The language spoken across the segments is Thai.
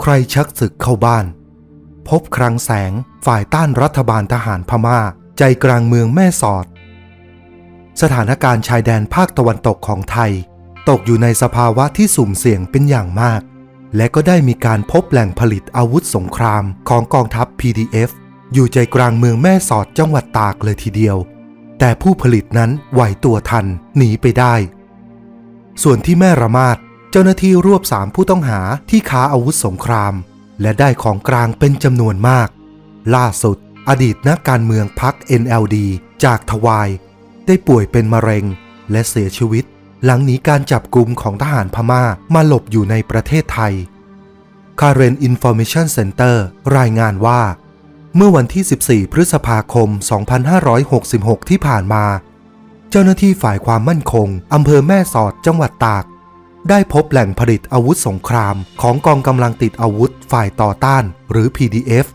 ใครชักศึกเข้าบ้าน พบครังแสงฝ่ายต้านรัฐบาลทหารพม่า ใจกลางเมืองแม่สอด สถานการณ์ชายแดนภาคตะวันตกของไทย ตกอยู่ในสภาวะที่สุ่มเสี่ยงเป็นอย่างมาก และก็ได้มีการพบแหล่งผลิตอาวุธสงครามของกองทัพ PDF อยู่ใจกลางเมืองแม่สอดจังหวัดตากเลยทีเดียว แต่ผู้ผลิตนั้นไหวตัวทันหนีไปได้ ส่วนที่แม่ระมาด เจ้าหน้าที่รวบสามผู้ต้องหาที่ค้าอาวุธสงคราม และได้ของกลางเป็นจำนวนมาก ล่าสุด อดีตนักการเมืองพัก NLD จากทวาย ได้ป่วยเป็นมะเร็งและเสียชีวิต หลังหนีการจับกลุ่มของทหารพม่ามาหลบอยู่ในประเทศไทย Karen Information Center รายงานว่า เมื่อวันที่ 14 พฤษภาคม 2566 ที่ผ่านมา เจ้าหน้าที่ฝ่ายความมั่นคงอำเภอแม่สอดจังหวัดตาก ได้พบแหล่งผลิตอาวุธสงครามของกองกำลังติดอาวุธฝ่ายต่อต้านหรือ PDF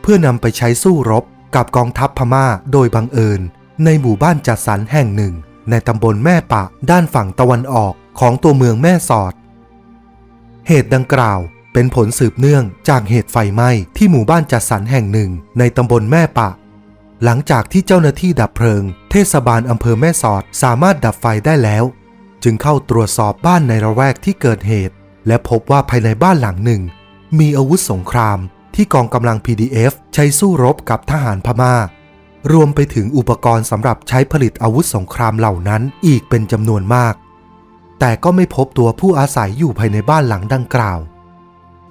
เพื่อนำไปใช้สู้รบกับกองทัพพม่าโดยบังเอิญ ในหมู่บ้านจัดสรรแห่งหนึ่ง ในตำบลแม่ปะด้านฝั่งตะวันออกของตัวเมืองแม่สอด เหตุดังกล่าวเป็นผลสืบเนื่องจากเหตุไฟไหม้ที่หมู่บ้านจัดสรรแห่งหนึ่ง ในตำบลแม่ปะ หลังจากที่เจ้าหน้าที่ดับเพลิง เทศบาลอำเภอแม่สอดสามารถดับไฟได้แล้ว จึงเข้าตรวจสอบบ้านในระแวกที่เกิดเหตุ และพบว่าภายในบ้านหลังหนึ่ง มีอาวุธสงครามที่กองกำลัง PDF ใช้สู้รบกับทหารพม่า รวมไปถึงอุปกรณ์สำหรับใช้ผลิตอาวุธสงครามเหล่านั้นอีกเป็นจำนวนมาก แต่ก็ไม่พบตัวผู้อาศัยอยู่ภายในบ้านหลังดังกล่าว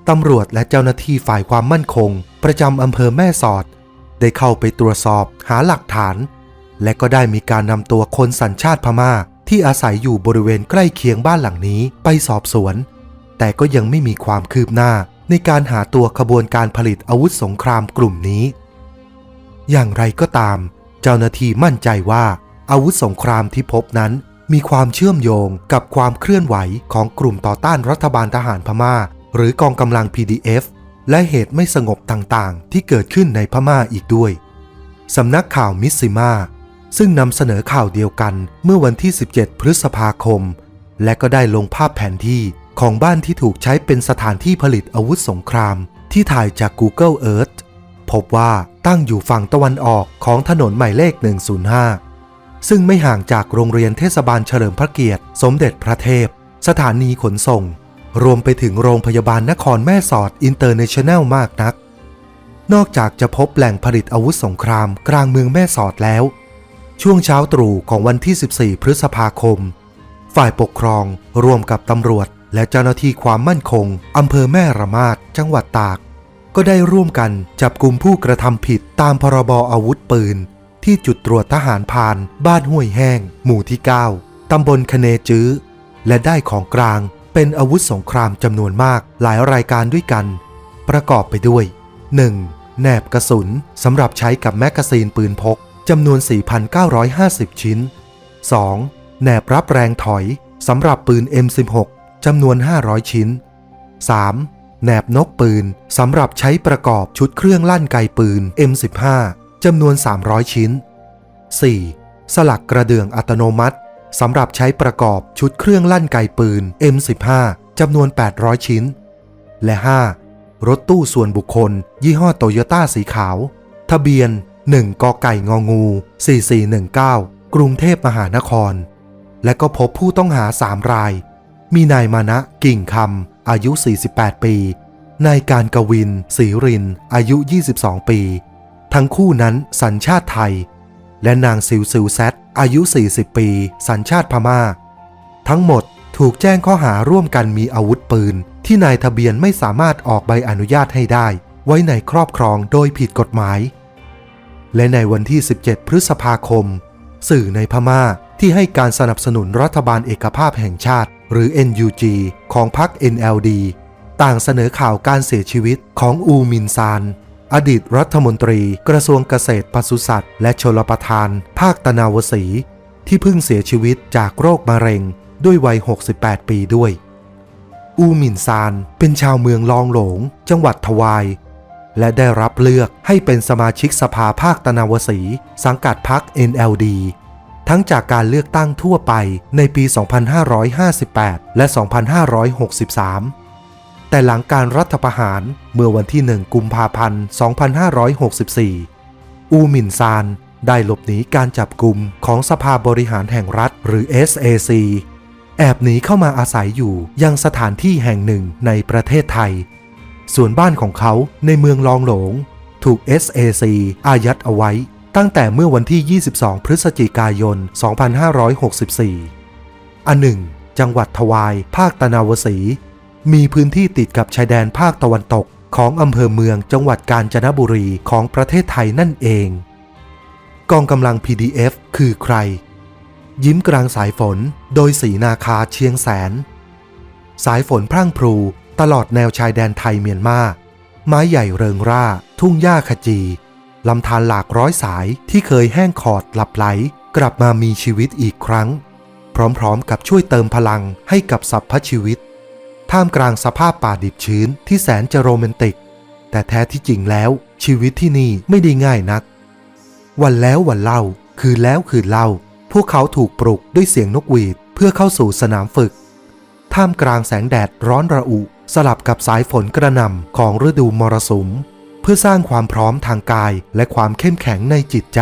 ตำรวจและเจ้าหน้าที่ฝ่ายความมั่นคง ประจำอำเภอแม่สอด ได้เข้าไปตรวจสอบหาหลักฐาน และก็ได้มีการนำตัวคนสัญชาติพม่า ที่อาศัยอยู่บริเวณใกล้เคียงบ้านหลังนี้ไปสอบสวน แต่ก็ยังไม่มีความคืบหน้าในการหาตัวขบวนการผลิตอาวุธสงครามกลุ่มนี้ อย่างไรก็ตาม เจ้าหน้าที่มั่นใจว่า อาวุธสงครามที่พบนั้น มีความเชื่อมโยงกับความเคลื่อนไหวของกลุ่มต่อต้านรัฐบาลทหารพม่า หรือกองกำลัง PDF และเหตุไม่สงบต่างๆ ที่เกิดขึ้นในพม่าอีกด้วย สำนักข่าวมิสซิมา ซึ่งนำเสนอข่าวเดียวกันเมื่อวันที่ 17 พฤษภาคม และก็ได้ลงภาพแผนที่ของบ้านที่ถูกใช้เป็นสถานที่ผลิตอาวุธสงคราม ที่ถ่ายจาก Google Earth พบว่าตั้งอยู่ฝั่งตะวันออกของถนนหมายเลข 105 ซึ่งไม่ห่างจากโรงเรียนเทศบาลเฉลิมพระเกียรติ สมเด็จพระเทพ สถานีขนส่ง รวมไปถึงโรงพยาบาลนครแม่สอดอินเตอร์เนชั่นแนลมากนัก นอกจากจะพบแหล่งผลิตอาวุธสงครามกลางเมืองแม่สอดแล้ว ช่วงเช้าตรู่ของวันที่ 14 พฤษภาคม ฝ่ายปกครองร่วมกับตำรวจ และเจ้าหน้าที่ความมั่นคงอำเภอแม่ระมาดจังหวัดตาก ก็ได้ร่วมกันจับกลุ่มผู้กระทำผิดตามพรบอาวุธปืน ที่จุดตรวจทหารพาน บ้านห้วยแห้ง หมู่ที่ 9 ตำบลคเนจื้อ และได้ของกลางเป็นอาวุธสงครามจำนวนมากหลายรายการด้วยกัน ประกอบไปด้วย 1. แหนบกระสุนสำหรับใช้กับแมกกาซีนปืนพก จำนวน 4,950 ชิ้น 2. แหนบรับแรงถอยสำหรับปืน M16 จำนวน 500 ชิ้น 3. แหนบนกปืนสำหรับใช้ประกอบชุดเครื่องลั่นไกปืน M15 จำนวน 300 ชิ้น 4. สลักกระเดื่องอัตโนมัติสำหรับใช้ประกอบชุดเครื่องลั่นไกปืน M15 จำนวน 800 ชิ้น และ 5. รถตู้ส่วนบุคคล ยี่ห้อโตโยต้าสีขาว ทะเบียน 1กไก่งองู 4419 กรุงเทพมหานคร และก็พบผู้ต้องหา3ราย มีนายมานะกิ่งคำอายุ 48 ปี นายการกวินศรีริน อายุ 22 ปี ทั้งคู่นั้นสัญชาติไทย และนางซิวซิวแซดอายุ 40 ปี สัญชาติพมา่า ทั้งหมดถูกแจ้งข้อหาร่วมกันมีอาวุธปืน ที่นายทะเบียนไม่สามารถออกใบอนุญาตให้ได้ ไว้ในครอบครองโดยผิดกฎหมาย และในวันที่ 17 พฤษภาคม สื่อในพม่าที่ให้การสนับสนุนรัฐบาลเอกภาพแห่งชาติ หรือ NUG ของพรรค NLD ต่างเสนอข่าวการเสียชีวิตของอูมินซาน อดีตรัฐมนตรีกระทรวงเกษตรปศุสัตว์ และชลประทาน ภาคตะนาวสี ที่เพิ่งเสียชีวิตจากโรคมะเร็ง ด้วยวัย 68 ปีด้วย อูมินซานเป็นชาวเมืองลองหลง จังหวัดทวาย และได้รับเลือกให้เป็นสมาชิกสภาภาคตะนาวสี สังกัดพรรค NLD ทั้งจากการเลือกตั้งทั่วไปในปี 2558 และ 2563 แต่หลังการรัฐประหารเมื่อวันที่ 1 กุมภาพันธ์ 2564 อูหมินซานได้หลบหนีการจับกลุ่มของสภาบริหารแห่งรัฐหรือ SAC แอบหนีเข้ามาอาศัยอยู่ยังสถานที่แห่งหนึ่งในประเทศไทย ส่วนบ้านของเขาในเมืองลองหลง ถูก SAC อายัดเอาไว้ ตั้งแต่เมื่อวันที่ 22 พฤศจิกายน 2564 อันหนึ่ง จังหวัดทวาย ภาคตะนาวสี มีพื้นที่ติดกับชายแดนภาคตะวันตกของอำเภอเมืองจังหวัดกาญจนบุรีของประเทศไทยนั่นเอง กองกำลัง PDF คือใคร ยิ้มกลางสายฝนโดยสีนาคาเชียงแสน สายฝนพรั่งพรู ตลอดแนวชายแดนไทยเมียนมา ไม้ใหญ่เริงร่า ทุ่งหญ้าขจีลำธารหลากร้อยสายที่เคยแห้งขอดหลับไหล กลับมามีชีวิตอีกครั้ง พร้อมๆกับช่วยเติมพลังให้กับสรรพชีวิต ท่ามกลางสภาพป่าดิบชื้นที่แสนจะโรแมนติก แต่แท้ที่จริงแล้วชีวิตที่นี่ไม่ได้ง่ายนัก วันแล้ววันเล่า คืนแล้วคืนเล่า พวกเขาถูกปลุกด้วยเสียงนกหวีดเพื่อเข้าสู่สนามฝึก ท่ามกลางแสงแดดร้อนระอุ สลับกับสายฝนกระหน่ำของฤดูมรสุม เพื่อสร้างความพร้อมทางกายและความเข้มแข็งในจิตใจ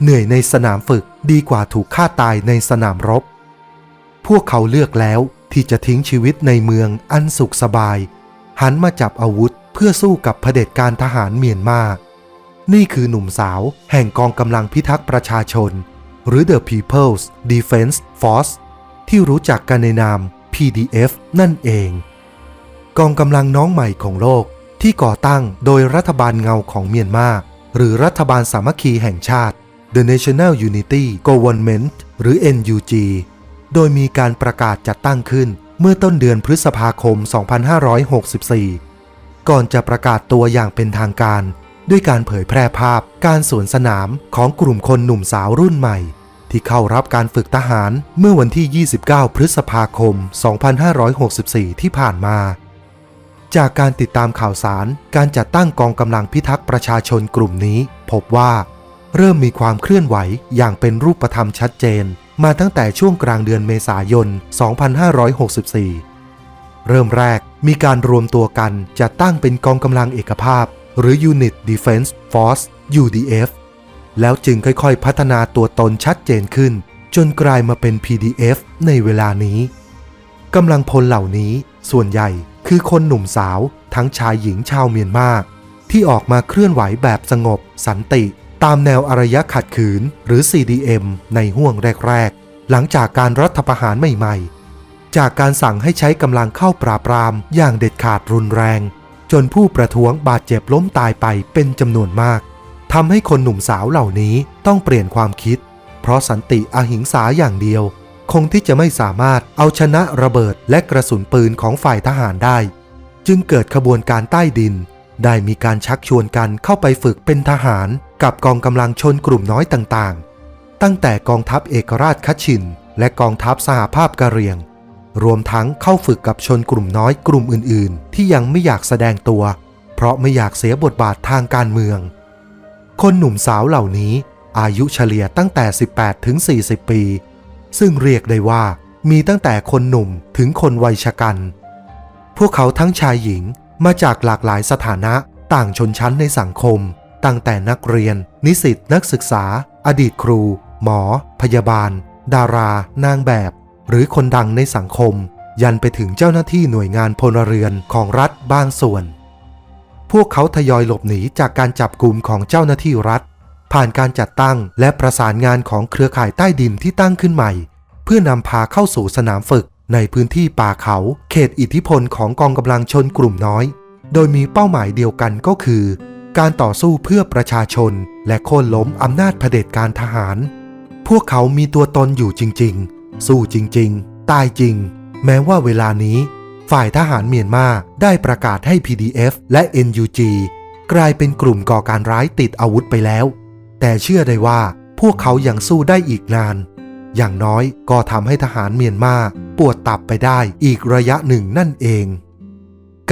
เหนื่อยในสนามฝึกดีกว่าถูกฆ่าตายในสนามรบ พวกเขาเลือกแล้วที่จะทิ้งชีวิตในเมืองอันสุขสบาย หันมาจับอาวุธเพื่อสู้กับเผด็จการทหารเมียนมา นี่คือหนุ่มสาวแห่งกองกำลังพิทักษ์ประชาชน หรือ The People's Defense Force ที่รู้จักกันในนาม PDF นั่นเอง กองกำลังน้องใหม่ของโลก ที่ก่อตั้งโดยรัฐบาลเงาของเมียนมา หรือรัฐบาลสามัคคีแห่งชาติ The National Unity Government หรือ NUG โดยมีการประกาศจัดตั้งขึ้นเมื่อต้นเดือนพฤษภาคม 2564 ก่อนจะประกาศตัวอย่างเป็นทางการ ด้วยการเผยแพร่ภาพการสวนสนามของกลุ่มคนหนุ่มสาวรุ่นใหม่ ที่เข้ารับการฝึกทหารเมื่อวันที่ 29 พฤษภาคม 2564 ที่ผ่านมา จากการติดตามข่าวสาร การจัดตั้งกองกำลังพิทักษ์ประชาชนกลุ่มนี้ พบว่า เริ่มมีความเคลื่อนไหวอย่างเป็นรูปธรรมชัดเจน มาตั้งแต่ช่วงกลางเดือนเมษายน 2564 เริ่มแรกมีการรวมตัวกันจัดตั้งเป็นกองกำลังเอกภาพ หรือ Unit Defense Force UDF แล้วจึงค่อยๆ พัฒนาตัวตนชัดเจนขึ้น จนกลายมาเป็น PDF ในเวลานี้กำลังพลเหล่านี้ส่วนใหญ่ คือคนหนุ่มสาวทั้งชายหญิงชาวเมียนมาที่ออกมาเคลื่อนไหวแบบสงบ สันติ ตามแนวอารยะขัดขืน หรือ CDM ในห่วงแรก ๆ หลังจากการรัฐประหารใหม่ ๆ จากการสั่งให้ใช้กำลังเข้าปราบปรามอย่างเด็ดขาดรุนแรง จนผู้ประท้วงบาดเจ็บล้มตายไปเป็นจำนวนมากทำให้คนหนุ่มสาวเหล่านี้ต้องเปลี่ยนความคิด เพราะสันติอหิงสาอย่างเดียว คงที่จะไม่สามารถเอาชนะระเบิดและกระสุนปืนของฝ่ายทหารได้ จึงเกิดขบวนการใต้ดิน ได้มีการชักชวนกันเข้าไปฝึกเป็นทหารกับกองกำลังชนกลุ่มน้อยต่างๆ ตั้งแต่กองทัพเอกราชคัชิน และกองทัพสหภาพกะเหรียง รวมทั้งเข้าฝึกกับชนกลุ่มน้อยกลุ่มอื่นๆ ที่ยังไม่อยากแสดงตัว เพราะไม่อยากเสียบทบาททางการเมือง คนหนุ่มสาวเหล่านี้อายุเฉลี่ยตั้งแต่ 18 ถึง 40 ปี ซึ่งเรียกได้ว่ามีตั้งแต่คนหนุ่มถึงคนวัยชะกัน พวกเขาทั้งชายหญิงมาจากหลากหลายสถานะต่างชนชั้นในสังคม ตั้งแต่นักเรียน นิสิตนักศึกษา อดีตครู หมอ พยาบาล ดารา นางแบบ หรือคนดังในสังคม ยันไปถึงเจ้าหน้าที่หน่วยงานพลเรือนของรัฐบางส่วน พวกเขาทยอยหลบหนีจากการจับกลุ่มของเจ้าหน้าที่รัฐ ผ่านการจัดตั้งและประสานงานของเครือข่ายใต้ดินที่ตั้งขึ้นใหม่ เพื่อนำพาเข้าสู่สนามฝึกในพื้นที่ป่าเขา เขตอิทธิพลของกองกำลังชนกลุ่มน้อย โดยมีเป้าหมายเดียวกันก็คือ การต่อสู้เพื่อประชาชน และโค่นล้มอำนาจเผด็จการทหาร พวกเขามีตัวตนอยู่จริง ๆ สู้จริง ๆ ตายจริง แม้ว่าเวลานี้ ฝ่ายทหารเมียนมาได้ประกาศให้ PDF และ NUG กลายเป็นกลุ่มก่อการร้ายติดอาวุธไปแล้ว แต่เชื่อได้ว่าพวกเขายังสู้ได้อีกนาน อย่างน้อยก็ทำให้ทหารเมียนมาปวดตับไปได้อีกระยะหนึ่งนั่นเอง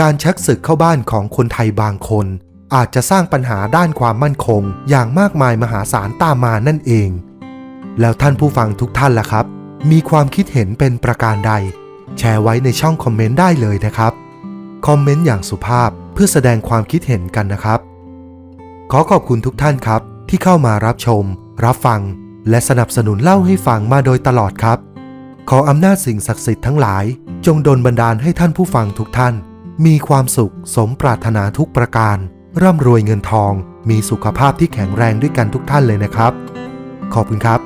การชักศึกเข้าบ้านของคนไทยบางคน อาจจะสร้างปัญหาด้านความมั่นคง อย่างมากมายมหาศาลตามมานั่นเอง แล้วท่านผู้ฟังทุกท่านล่ะครับ มีความคิดเห็นเป็นประการใด แชร์ไว้ในช่องคอมเมนต์ได้เลยนะครับ คอมเมนต์อย่างสุภาพเพื่อแสดงความคิดเห็นกันนะครับ ขอขอบคุณทุกท่านครับ ที่เข้ามารับชม รับฟัง และสนับสนุนเล่าให้ฟังมาโดยตลอดครับ ขออำนาจสิ่งศักดิ์สิทธิ์ทั้งหลาย จงดลบันดาลให้ท่านผู้ฟังทุกท่าน มีความสุขสมปรารถนาทุกประการ ร่ำรวยเงินทอง มีสุขภาพที่แข็งแรงด้วยกันทุกท่านเลยนะครับ ขอบคุณครับ